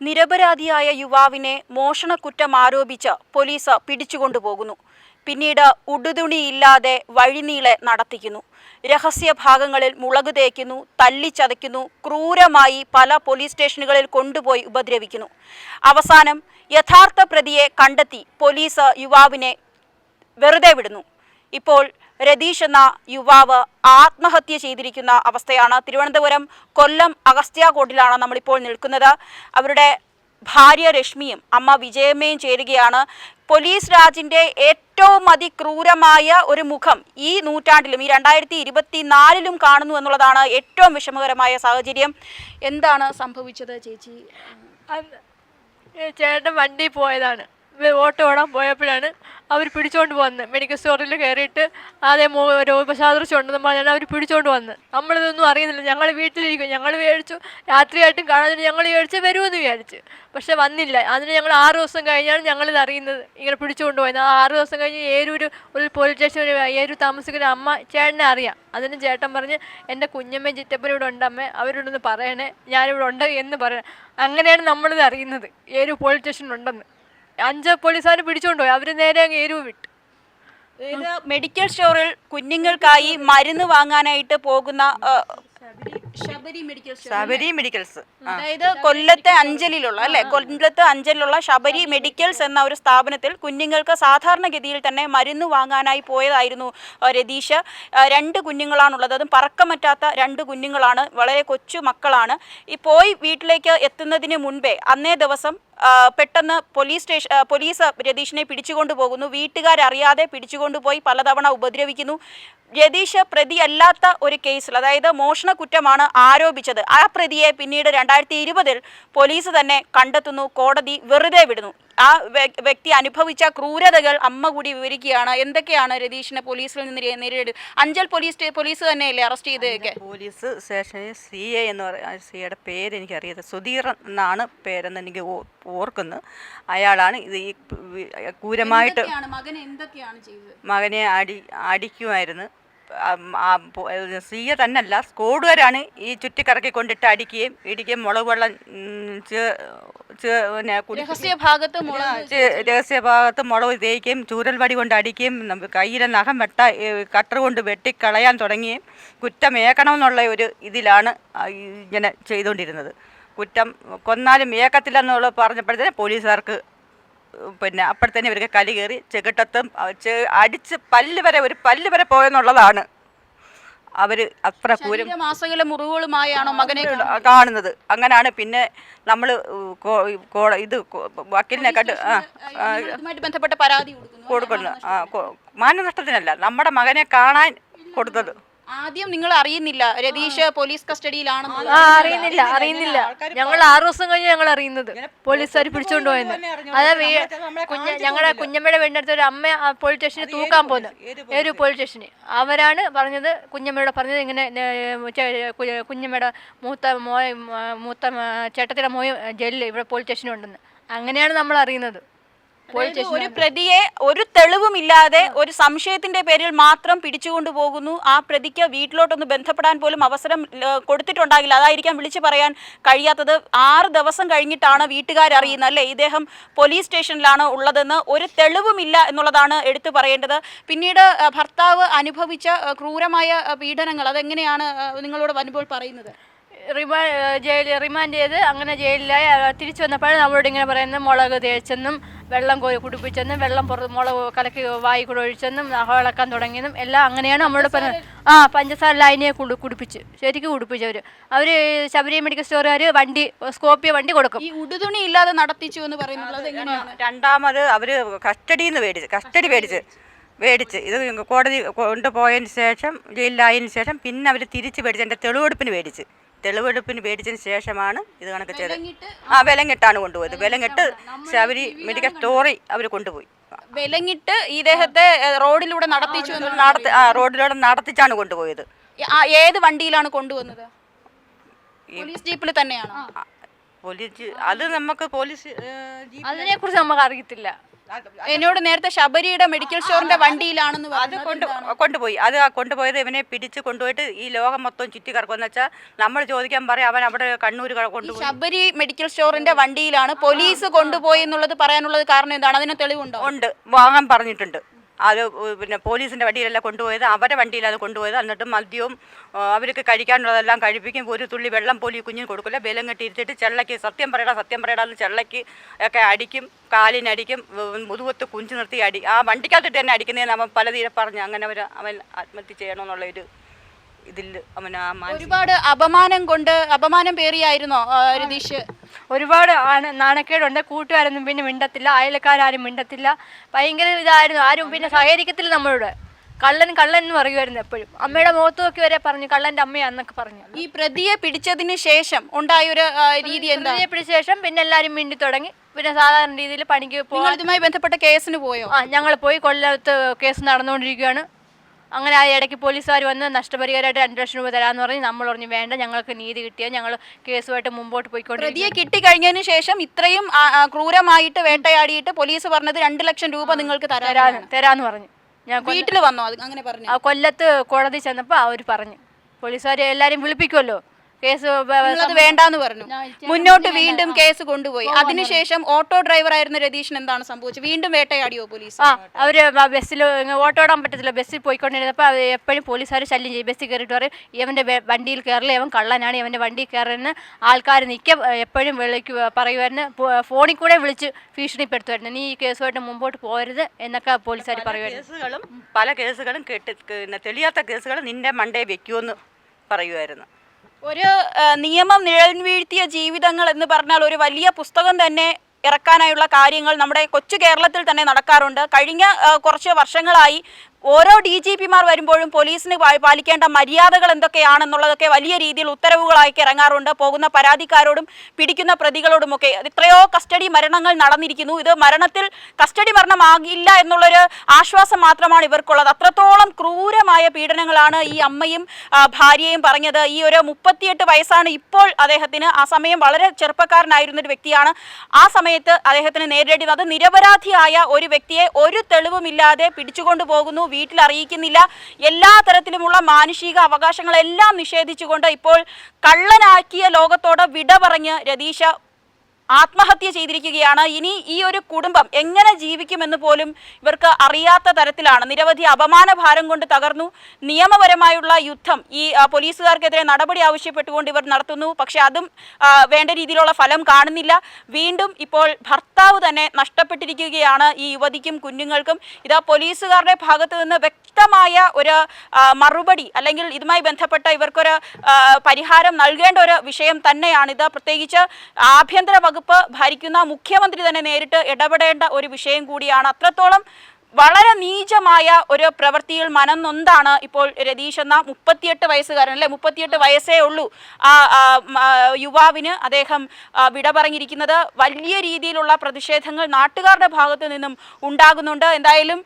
നിരപരാധിയായ യുവാവിനെ മോഷണക്കുറ്റം ആരോപിച്ച് പോലീസ് പിടിച്ചുകൊണ്ടുപോകുന്നു. പിന്നീട് ഉടുതുണിയില്ലാതെ വഴിനീളെ നടത്തിക്കുന്നു. രഹസ്യ ഭാഗങ്ങളിൽ മുളക് തേക്കുന്നു തല്ലിച്ചതയ്ക്കുന്നു ക്രൂരമായി പല പോലീസ് സ്റ്റേഷനുകളിൽ കൊണ്ടുപോയി ഉപദ്രവിക്കുന്നു. അവസാനം യഥാർത്ഥ പ്രതിയെ കണ്ടെത്തി പോലീസ് യുവാവിനെ വെറുതെ വിടുന്നു. ഇപ്പോൾ രതീഷ് എന്ന യുവാവ് ആത്മഹത്യ ചെയ്തിരിക്കുന്ന അവസ്ഥയാണ്. തിരുവനന്തപുരം കൊല്ലം അഗസ്ത്യാകോട്ടിലാണ് നമ്മളിപ്പോൾ നിൽക്കുന്നത്. അവരുടെ ഭാര്യ രശ്മിയും അമ്മ വിജയമ്മയും ചേരുകയാണ്. പോലീസ് രാജിന്റെ ഏറ്റവും അതിക്രൂരമായ ഒരു മുഖം ഈ നൂറ്റാണ്ടിലും ഈ രണ്ടായിരത്തി ഇരുപത്തിനാലിലും കാണുന്നു എന്നുള്ളതാണ് ഏറ്റവും വിഷമകരമായ സാഹചര്യം. എന്താണ് സംഭവിച്ചത് ചേച്ചി? ചേട്ടൻ വണ്ടി പോയതാണ്. ഓട്ടോ ഓടാൻ പോയപ്പോഴാണ് അവർ പിടിച്ചോണ്ട് വന്ന്. മെഡിക്കൽ സ്റ്റോറിൽ കയറിയിട്ട് ആദ്യം രോഗശാദൃശമുണ്ടെന്ന് പറഞ്ഞാൽ അവർ പിടിച്ചോണ്ട് വന്ന്. നമ്മളിതൊന്നും അറിയുന്നില്ല. ഞങ്ങൾ വീട്ടിലിരിക്കും. ഞങ്ങൾ മേടിച്ചു രാത്രിയായിട്ടും കാണാൻ ഞങ്ങൾ മേടിച്ച് വരുമെന്ന് വിചാരിച്ചു. പക്ഷെ വന്നില്ല. അതിന് ഞങ്ങൾ ആറ് ദിവസം കഴിഞ്ഞാണ് ഞങ്ങളിത് അറിയുന്നത്. ഇങ്ങനെ പിടിച്ചുകൊണ്ട് പോയത്. ആ ആറ് ദിവസം കഴിഞ്ഞ് ഏരൂർ ഒരു പോലീസ് സ്റ്റേഷൻ ഏരൂർ താമസിക്കുന്ന അമ്മ ചേട്ടനെ അറിയാം. അതിന് ചേട്ടൻ പറഞ്ഞ് എന്റെ കുഞ്ഞമ്മ ചിറ്റപ്പനും ഇവിടെ ഉണ്ടമ്മേ അവരോടൊന്ന് പറയണേ. ഞാനിവിടെ ഉണ്ട് എന്ന് പറയണേ. അങ്ങനെയാണ് നമ്മളിത് അറിയുന്നത്. ഏരൂർ പോലീസ് സ്റ്റേഷനിലുണ്ടെന്ന് അഞ്ച് പോലീസുകാർ പിടിച്ചോണ്ടോ അവർ നേരെ അങ്ങ് എരിവ് വിട്ടു. മെഡിക്കൽ സ്റ്റോറിൽ കുഞ്ഞുങ്ങൾക്കായി മരുന്ന് വാങ്ങാനായിട്ട് പോകുന്ന ശബരി മെഡിക്കൽ ശബരി മെഡിക്കൽസ് അതായത് കൊല്ലത്തെ അഞ്ചലിലുള്ള അല്ലെ? കൊല്ലത്ത് അഞ്ചലിലുള്ള ശബരി മെഡിക്കൽസ് എന്ന ഒരു സ്ഥാപനത്തിൽ കുഞ്ഞുങ്ങൾക്ക് സാധാരണഗതിയിൽ തന്നെ മരുന്ന് വാങ്ങാനായി പോയതായിരുന്നു രതീഷ്. രണ്ട് കുഞ്ഞുങ്ങളാണുള്ളത്. അതും പറക്കമറ്റാത്ത രണ്ട് കുഞ്ഞുങ്ങളാണ്. വളരെ കൊച്ചു മക്കളാണ്. ഈ പോയി വീട്ടിലേക്ക് എത്തുന്നതിന് മുൻപേ അന്നേ ദിവസം പെട്ടെന്ന് പോലീസ് സ്റ്റേഷൻ പോലീസ് രതീഷിനെ പിടിച്ചുകൊണ്ടു പോകുന്നു വീട്ടുകാരറിയാതെ പിടിച്ചുകൊണ്ടുപോയി പലതവണ ഉപദ്രവിക്കുന്നു. രതീഷ് പ്രതിയല്ലാത്ത ഒരു കേസിൽ അതായത് മോഷണ കുറ്റമാണ് ആരോപിച്ചത്. ആ പ്രതിയെ പിന്നീട് രണ്ടായിരത്തി ഇരുപതിൽ പോലീസ് തന്നെ കണ്ടെത്തുന്നു കോടതി വെറുതെ വിടുന്നു. ആ വ്യക്തി അനുഭവിച്ച ക്രൂരതകൾ അമ്മ കൂടി വിവരിക്കുകയാണ്. എന്തൊക്കെയാണ് രതീഷിനെ പോലീസിൽ നിന്ന് നേരിടുന്നത് നേരിടും അഞ്ചൽ പോലീസ് പോലീസ് തന്നെയല്ലേ അറസ്റ്റ് ചെയ്തതൊക്കെ? പോലീസ് സ്റ്റേഷനിൽ സി എ എന്ന് പറയുന്ന സി എയുടെ പേര് എനിക്കറിയത് സുധീർ എന്നാണ് പേരെന്ന് എനിക്ക് ഓർക്കുന്നു. അയാളാണ് ഇത് ഈ ക്രൂരമായിട്ട് മകനെ അടി അടിക്കുമായിരുന്നു. സി എ തന്നല്ല സ്കോഡുകാരാണ് ഈ ചുറ്റിക്കറക്കി കൊണ്ടിട്ട് അടിക്കുകയും ഇടിക്കുകയും മുളക് വെള്ളം പിന്നെ കുടി രഹസ്യ ഭാഗത്ത് മുള രഹസ്യ ഭാഗത്ത് മുളക് തേക്കുകയും ചൂരൽ വടി കൊണ്ട് അടിക്കുകയും കയ്യിലെ നഖം വെട്ട കട്ടർ കൊണ്ട് വെട്ടിക്കളയാൻ തുടങ്ങിയും കുറ്റമേക്കണമെന്നുള്ള ഒരു ഇതിലാണ് ഇങ്ങനെ ചെയ്തുകൊണ്ടിരുന്നത്. കുറ്റം കൊന്നാലും ഏക്കത്തില്ലെന്നുള്ള പറഞ്ഞപ്പോഴത്തേന് പോലീസുകാർക്ക് പിന്നെ അപ്പോഴത്തേനെ ഇവർക്ക് കലി കയറി ചെകിട്ടത്തും അടിച്ച് പല്ല് വരെ ഒരു പല്ല് വരെ പോയെന്നുള്ളതാണ് അവർ അത്ര കൂരം മാസങ്ങളിലെ മുറിവുകളുമായാണോ മകനെ കാണുന്നത്? അങ്ങനെയാണ് പിന്നെ നമ്മൾ ഇത് വക്കീലിനെ കണ്ട് ബന്ധപ്പെട്ട പരാതി കൊടുക്കുന്നു മാനനഷ്ടത്തിനല്ല. നമ്മുടെ മകനെ കാണാൻ കൊടുത്തത്. ആദ്യം നിങ്ങൾ അറിയുന്നില്ല. രതീഷ് പോലീസ് കസ്റ്റഡിയിലാണെന്ന്. ആ അറിയുന്നില്ല അറിയുന്നില്ല ഞങ്ങൾ ആറു ദിവസം കഴിഞ്ഞ് ഞങ്ങൾ അറിയുന്നത്. പോലീസുകാർ പിടിച്ചുകൊണ്ട് പോയെന്ന്. അതെ വീ- കുഞ്ഞ ഞങ്ങളുടെ കുഞ്ഞമ്മയുടെ വീടിനടുത്ത് ഒരു അമ്മ ആ പോലീസ് സ്റ്റേഷനിൽ തൂക്കാൻ പോന്ന്. ഏരു പോലീസ് സ്റ്റേഷനിൽ അവരാണ് പറഞ്ഞത് കുഞ്ഞമ്മയോട് പറഞ്ഞത് ഇങ്ങനെ ഏ, ചെ- കു- കുഞ്ഞമ്മയുടെ മൂത്ത മോയ മൂത്ത ചേട്ടത്തിയുടെ മോയും ജയിലിൽ ഇവിടെ പോലീസ് സ്റ്റേഷനുണ്ടെന്ന് അങ്ങനെയാണ് നമ്മൾ അറിയുന്നത്. അതായത് ഒരു പ്രതിയെ ഒരു തെളിവുമില്ലാതെ ഒരു സംശയത്തിന്റെ പേരിൽ മാത്രം പിടിച്ചുകൊണ്ടു പോകുന്നു. ആ പ്രതിക്ക് വീട്ടിലോട്ടൊന്ന് ബന്ധപ്പെടാൻ പോലും അവസരം കൊടുത്തിട്ടുണ്ടാകില്ല. അതായിരിക്കാം വിളിച്ചു പറയാൻ കഴിയാത്തത്. ആറ് ദിവസം കഴിഞ്ഞിട്ടാണ് വീട്ടുകാരറിയുന്നത് അല്ലേ? ഇദ്ദേഹം പോലീസ് സ്റ്റേഷനിലാണ് ഉള്ളതെന്ന് ഒരു തെളിവുമില്ല എന്നുള്ളതാണ് എടുത്തു പറയേണ്ടത്. പിന്നീട് ഭർത്താവ് അനുഭവിച്ച ക്രൂരമായ പീഡനങ്ങൾ അതെങ്ങനെയാണ് നിങ്ങളോട് വരുമ്പോൾ പറയുന്നത്? റിമാ ജയിലിൽ റിമാൻഡ് ചെയ്ത് അങ്ങനെ ജയിലിലായി. തിരിച്ചു വന്നപ്പോഴാണ് നമ്മളോട് ഇങ്ങനെ പറയുന്നത് മുളക് തേച്ചെന്നും വെള്ളം കോരി കുടിപ്പിച്ചെന്നും വെള്ളം പുറ മുളക് കലക്കി വായി കൂടെ ഒഴിച്ചെന്നും വിളക്കാൻ തുടങ്ങിയെന്നും എല്ലാം അങ്ങനെയാണ് നമ്മളോട് പറഞ്ഞത്. ആ പഞ്ചസാര ലൈനെ കുടി കുടിപ്പിച്ച്. ശരിക്കും കുടിപ്പിച്ചു അവർ അവർ ശബരി മെഡിക്കൽ സ്റ്റോറുകാർ വണ്ടി സ്കോപ്പിയ വണ്ടി കൊടുക്കും. ഈ ഉടുതുണി ഇല്ലാതെ നടത്തിച്ചു എന്ന് പറയുന്നത് എങ്ങനെയാണ്? രണ്ടാമത് അവർ കസ്റ്റഡിയിൽ നിന്ന് മേടിച്ച് കസ്റ്റഡി മേടിച്ച് മേടിച്ച്. ഇത് കോടതി കൊണ്ടുപോയതിന് ശേഷം ജയിലിലായതിനു ശേഷം പിന്നെ അവർ തിരിച്ച് മേടിച്ച് എന്റെ തെളിവെടുപ്പിന് മേടിച്ച്. തെളിവെടുപ്പിന് പേടിച്ചതിന് ശേഷമാണ് ഇത് കണക്ക് ചെയ്തത് ആ വിലങ്ങിട്ടാണ് കൊണ്ടുപോയത്. വിലങ്ങിട്ട് ശബരി മെഡിക്കൽ സ്റ്റോറി അവർ കൊണ്ടുപോയി. വിലങ്ങിട്ട് ഇദ്ദേഹത്തെ ദേഹത്തെ റോഡിലൂടെ നടത്തിച്ചു നടത്തി ആ റോഡിലൂടെ നടത്തിച്ചാണ് കൊണ്ടുപോയത്. ആ, ഏത് വണ്ടിയിലാണ് കൊണ്ടുവന്നത്? പോലീസ് ജീപ്പിൽ തന്നെയാണ്? പോലീസ് അത് നമുക്ക് പോലീസ് അതിനെ കുറിച്ച് നമുക്ക് അറിയത്തില്ല എന്നോട് നേരത്തെ ശബരിയുടെ മെഡിക്കൽ സ്റ്റോറിന്റെ വണ്ടിയിലാണെന്ന് അത് കൊണ്ട് കൊണ്ടുപോയി. അത് ആ കൊണ്ടുപോയത് ഇവനെ പിടിച്ച് കൊണ്ടുപോയിട്ട് ഈ ലോകം മൊത്തം ചുറ്റി കറക്കുമെന്ന് വെച്ചാൽ നമ്മൾ ചോദിക്കാൻ പറയാം അവൻ അവിടെ കണ്ണൂർ കൊണ്ടുപോയി. ശബരി മെഡിക്കൽ സ്റ്റോറിന്റെ വണ്ടിയിലാണ് പോലീസ് കൊണ്ടുപോയി എന്നുള്ളത് പറയാനുള്ളത് കാരണം എന്താണ്? അതിന് തെളിവുണ്ടോ? ഉണ്ട്. വാങ്ങാൻ പറഞ്ഞിട്ടുണ്ട്. അത് പിന്നെ പോലീസിന്റെ വണ്ടിയിലല്ല കൊണ്ടുപോയത് അവരെ അത് കൊണ്ടുപോയത്. എന്നിട്ട് മദ്യവും അവർക്ക് കഴിക്കാനുള്ളതെല്ലാം കഴിപ്പിക്കും. ഒരു തുള്ളി വെള്ളം പോലും കുഞ്ഞിന് കൊടുക്കില്ല. ബലം കെട്ടി ഇരുത്തിയിട്ട് ചെള്ളയ്ക്ക് സത്യം പറയടാ സത്യം പറയടാ ചെള്ളയ്ക്ക് ഒക്കെ അടിക്കും കാലിനടിക്കും മുതുകൊത്ത് കുഞ്ചു നിർത്തി അടി ആ വണ്ടിക്കകത്തിട്ട് തന്നെ അടിക്കുന്നതിന് അവൻ പലതീരെ പറഞ്ഞു. അങ്ങനെ അവർ അവൻ ആത്മഹത്യ ചെയ്യണമെന്നുള്ള ഒരു ഇതിൽ ഒരുപാട് അപമാനം കൊണ്ട് അപമാനം പേറിയായിരുന്നോ രതീഷ്? ഒരുപാട് ആണ്- നാണക്കേടുണ്ട്. കൂട്ടുകാരൊന്നും പിന്നെ മിണ്ടത്തില്ല. അയൽക്കാരും മിണ്ടത്തില്ല. ഭയങ്കര ഇതായിരുന്നു. ആരും പിന്നെ സഹകരിക്കത്തില്ല നമ്മളോട്. കള്ളൻ കള്ളൻ എന്ന് പറയുമായിരുന്നു എപ്പോഴും. അമ്മയുടെ മുഖത്ത് നോക്കി വരെ പറഞ്ഞു കള്ളന്റെ അമ്മയാന്നൊക്കെ പറഞ്ഞു. ഈ പ്രതിയെ പിടിച്ചതിന് ശേഷം ഉണ്ടായൊരു ഒരു രീതി എന്താ പ്രതിയെ പിടിച്ച ശേഷം പിന്നെ എല്ലാരും മിണ്ടി തുടങ്ങി. പിന്നെ സാധാരണ രീതിയിൽ പണിക്ക് നിങ്ങൾ ഇതുമായി ബന്ധപ്പെട്ട കേസിന് പോയോ? ആ ഞങ്ങൾ പോയി കൊല്ലത്ത് കേസ് നടന്നുകൊണ്ടിരിക്കുകയാണ്. അങ്ങനെ ആ ഇടയ്ക്ക് പോലീസുകാർ വന്ന് നഷ്ടപരിഹാരമായിട്ട് രണ്ട് ലക്ഷം രൂപ തരാമെന്ന് പറഞ്ഞ് നമ്മൾ പറഞ്ഞു വേണ്ട ഞങ്ങൾക്ക് നീതി കിട്ടിയാൽ ഞങ്ങൾ കേസുമായിട്ട് മുമ്പോട്ട് പോയിക്കൊണ്ടിരിക്കും പ്രതിയെ കിട്ടിക്കഴിഞ്ഞതിന് ശേഷം ഇത്രയും ക്രൂരമായിട്ട് വേട്ടയാടിയിട്ട് പോലീസ് പറഞ്ഞത് രണ്ട് ലക്ഷം രൂപ നിങ്ങൾക്ക് തരാൻ തരാന്ന് പറഞ്ഞു. ഞാൻ വീട്ടിൽ വന്നോ? അങ്ങനെ പറഞ്ഞു. ആ കൊല്ലത്ത് കോടതി ചെന്നപ്പോൾ അവർ പറഞ്ഞു. പോലീസുകാർ എല്ലാവരും വിളിപ്പിക്കുമല്ലോ കേസ് അത് വേണ്ടെന്ന് പറഞ്ഞു. മുന്നോട്ട് വീണ്ടും കേസ് കൊണ്ടുപോയി. അതിനുശേഷം ഓട്ടോ ഡ്രൈവർ ആയിരുന്ന രതീഷിന് എന്താണ് സംഭവിച്ചത്? വീണ്ടും വേട്ടയാടിയോ പോലീസ്? ആ അവർ ബസ്സിൽ ഓട്ടോ ഇടാൻ പറ്റത്തില്ല. ബസ്സിൽ പോയിക്കൊണ്ടിരുന്നപ്പോൾ അവർ എപ്പോഴും പോലീസുകാർ ശല്യം ചെയ്യും. ബസ്സിൽ കയറിയിട്ട് പറയും ഇവന്റെ വണ്ടിയിൽ കയറില്ല ഇവൻ കള്ളനാണ് ഇവന്റെ വണ്ടിയിൽ കയറുന്ന ആൾക്കാർ നിൽക്കുക എപ്പോഴും വിളിക്ക് പറയുമായിരുന്നു ഫോണിൽ കൂടെ വിളിച്ച് ഭീഷണിപ്പെടുത്തുമായിരുന്നു നീ ഈ കേസുമായിട്ട് മുമ്പോട്ട് പോകരുത് എന്നൊക്കെ പോലീസുകാർ പറയുമായിരുന്നു കേസുകളും പല കേസുകളും കേട്ട് തെളിയാത്ത കേസുകൾ നിന്റെ മണ്ടേ വെക്കുമെന്ന് പറയുമായിരുന്നു ഒരു നിയമം നിഴൽ വീഴ്ത്തിയ ജീവിതങ്ങൾ എന്ന് പറഞ്ഞാൽ ഒരു വലിയ പുസ്തകം തന്നെ ഇറക്കാനായുള്ള കാര്യങ്ങൾ നമ്മുടെ കൊച്ചു കേരളത്തിൽ തന്നെ നടക്കാറുണ്ട്. കഴിഞ്ഞ കുറച്ച് വർഷങ്ങളായി ഓരോ ഡി ജി പിമാർ വരുമ്പോഴും പോലീസിന് പാലിക്കേണ്ട മര്യാദകൾ എന്തൊക്കെയാണെന്നുള്ളതൊക്കെ വലിയ രീതിയിൽ ഉത്തരവുകളായി ഇറങ്ങാറുണ്ട്. പോകുന്ന പരാതിക്കാരോടും പിടിക്കുന്ന പ്രതികളോടുമൊക്കെ. എത്രയോ കസ്റ്റഡി മരണങ്ങൾ നടന്നിരിക്കുന്നു. ഇത് മരണത്തിൽ കസ്റ്റഡി മരണമാകില്ല എന്നുള്ളൊരു ആശ്വാസം മാത്രമാണ് ഇവർക്കുള്ളത്. അത്രത്തോളം ക്രൂരമായ പീഡനങ്ങളാണ് ഈ അമ്മയും ഭാര്യയും പറഞ്ഞത്. ഈ ഒരു മുപ്പത്തിയെട്ട് വയസ്സാണ് ഇപ്പോൾ അദ്ദേഹത്തിന്. ആ സമയം വളരെ ചെറുപ്പക്കാരനായിരുന്ന ഒരു വ്യക്തിയാണ്. ആ സമയത്ത് അദ്ദേഹത്തിന് നേരിടേണ്ടി അത് നിരപരാധിയായ ഒരു വ്യക്തിയെ ഒരു തെളിവുമില്ലാതെ പിടിച്ചുകൊണ്ടു പോകുന്നു വീട്ടിൽ അറിയിക്കുന്നില്ല എല്ലാ തരത്തിലുമുള്ള മാനുഷിക അവകാശങ്ങളെല്ലാം നിഷേധിച്ചുകൊണ്ട് ഇപ്പോൾ കള്ളനാക്കിയ ലോകത്തോട് വിട പറഞ്ഞ് രതീഷ ആത്മഹത്യ ചെയ്തിരിക്കുകയാണ്. ഇനി ഈ ഒരു കുടുംബം എങ്ങനെ ജീവിക്കുമെന്ന് പോലും ഇവർക്ക് അറിയാത്ത തരത്തിലാണ്. നിരവധി അപമാന ഭാരം കൊണ്ട് തകർന്നു. നിയമപരമായുള്ള യുദ്ധം ഈ പോലീസുകാർക്കെതിരെ നടപടി ആവശ്യപ്പെട്ടുകൊണ്ട് ഇവർ നടത്തുന്നു. പക്ഷെ അതും വേണ്ട രീതിയിലുള്ള ഫലം കാണുന്നില്ല. വീണ്ടും ഇപ്പോൾ ഭർത്താവ് തന്നെ നഷ്ടപ്പെട്ടിരിക്കുകയാണ് ഈ യുവതിക്കും കുഞ്ഞുങ്ങൾക്കും. ഇതാ പോലീസുകാരുടെ ഭാഗത്തു നിന്ന് വ്യക്തമായ ഒരു മറുപടി അല്ലെങ്കിൽ ഇതുമായി ബന്ധപ്പെട്ട ഇവർക്കൊരു പരിഹാരം നൽകേണ്ട ഒരു വിഷയം തന്നെയാണിത് പ്രത്യേകിച്ച് ആഭ്യന്തര വകുപ്പ് ഭരിക്കുന്ന മുഖ്യമന്ത്രി തന്നെ നേരിട്ട് ഇടപെടേണ്ട ഒരു വിഷയം കൂടിയാണ്. അത്രത്തോളം വളരെ നീചമായ ഒരു പ്രവൃത്തിയിൽ മനം നൊന്താണ് ഇപ്പോൾ രതീഷ് എന്ന മുപ്പത്തിയെട്ട് വയസ്സുകാരൻ അല്ലെ? മുപ്പത്തിയെട്ട് വയസ്സേ ഉള്ളൂ. ആ യുവാവിന് അദ്ദേഹം വിട പറഞ്ഞിരിക്കുന്നത് വലിയ രീതിയിലുള്ള പ്രതിഷേധങ്ങൾ നാട്ടുകാരുടെ ഭാഗത്തു നിന്നും ഉണ്ടാകുന്നുണ്ട്. എന്തായാലും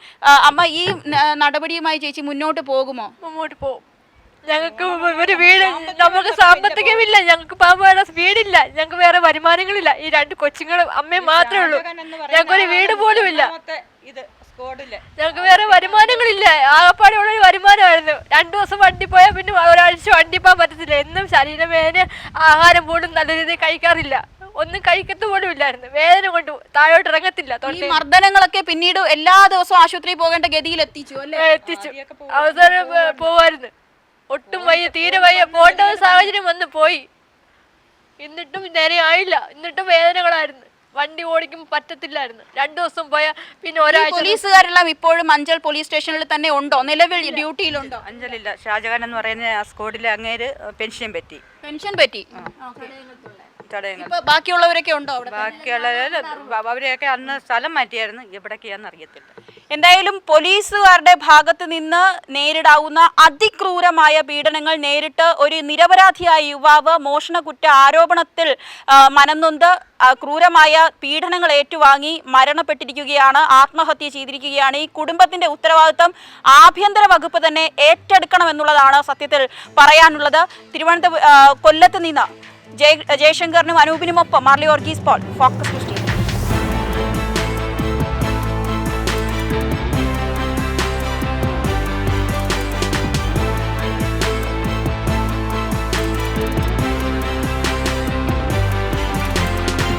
അമ്മ ഈ നടപടിയുമായി ചേച്ചി മുന്നോട്ട് പോകുമോ? മുന്നോട്ട് പോകും. ഞങ്ങൾക്ക് ഒരു വീട് നമുക്ക് സാമ്പത്തികമില്ല ഞങ്ങൾക്ക് പാമ്പാട വീടില്ല ഞങ്ങൾക്ക് വേറെ വരുമാനങ്ങളില്ല. ഈ രണ്ട് കൊച്ചുങ്ങളും അമ്മയും മാത്രമേ ഉള്ളൂ. ഞങ്ങൾക്കൊരു വീട് പോലും ഇല്ല ഞങ്ങൾക്ക് വേറെ വരുമാനങ്ങളില്ല. ആകപ്പാടെ ഉള്ള ഒരു വരുമാനമായിരുന്നു. രണ്ടു ദിവസം വണ്ടി പോയാൽ പിന്നെ ഒരാഴ്ച വണ്ടി പോകാൻ പറ്റത്തില്ല. എന്നും ശരീരവേദന ആഹാരം പോലും നല്ല രീതിയിൽ കഴിക്കാറില്ല. ഒന്നും കഴിക്കത്ത് പോലും ഇല്ലായിരുന്നു. വേദന കൊണ്ട് താഴോട്ട് ഇറങ്ങത്തില്ല ഈ മർദ്ദനങ്ങളൊക്കെ പിന്നീട് എല്ലാ ദിവസവും ആശുപത്രിയിൽ പോകേണ്ട ഗതിയിൽ എത്തിച്ചു. അല്ലേ എത്തിച്ചു അവസാനം പോവായിരുന്നു. ഒട്ടും വയ്യ തീരെ വയ്യ. പോണ്ട സാഹചര്യം വന്ന് പോയി. എന്നിട്ടും നേരെ ആയില്ല. എന്നിട്ടും വേദനകളായിരുന്നു. വണ്ടി ഓടിക്കും പറ്റത്തില്ലായിരുന്നു. രണ്ടു ദിവസം പോയ പിന്നെ ഒരാഴ്ച പോലീസുകാരെല്ലാം ഇപ്പോഴും അഞ്ചൽ പോലീസ് സ്റ്റേഷനിൽ തന്നെ ഉണ്ടോ? നിലവിൽ ഡ്യൂട്ടിയിലുണ്ടോ? അഞ്ചലില്ല. ഷാജഹാൻ എന്ന് പറയുന്ന ആ സ്കോഡിലെ അങ്ങേര് പെൻഷൻ പറ്റി. പെൻഷൻ പറ്റി? ബാക്കിയുള്ളവരൊക്കെ ഉണ്ടോ അവിടെ? ബാക്കിയുള്ള അവരെയൊക്കെ അന്ന് സ്ഥലം മാറ്റിയായിരുന്നു. എവിടേക്കാന്ന് അറിയത്തില്ല. എന്തായാലും പോലീസുകാരുടെ ഭാഗത്ത് നിന്ന് നേരിടാവുന്ന അതിക്രൂരമായ പീഡനങ്ങൾ നേരിട്ട് ഒരു നിരപരാധിയായ യുവാവ് മോഷണ കുറ്റ ആരോപണത്തിൽ മനന്നൊന്ത് ക്രൂരമായ പീഡനങ്ങൾ ഏറ്റുവാങ്ങി മരണപ്പെട്ടിരിക്കുകയാണ് ആത്മഹത്യ ചെയ്തിരിക്കുകയാണ്. ഈ കുടുംബത്തിന്റെ ഉത്തരവാദിത്തം ആഭ്യന്തര വകുപ്പ് തന്നെ ഏറ്റെടുക്കണമെന്നുള്ളതാണ് സത്യത്തിൽ പറയാനുള്ളത്. തിരുവനന്തപുരം കൊല്ലത്ത് നിന്ന് ജയ് ജയശങ്കറിനും അനൂപിനുമൊപ്പം മാർലി ഓർഗീസ് പോൾ ഫോക്കസ്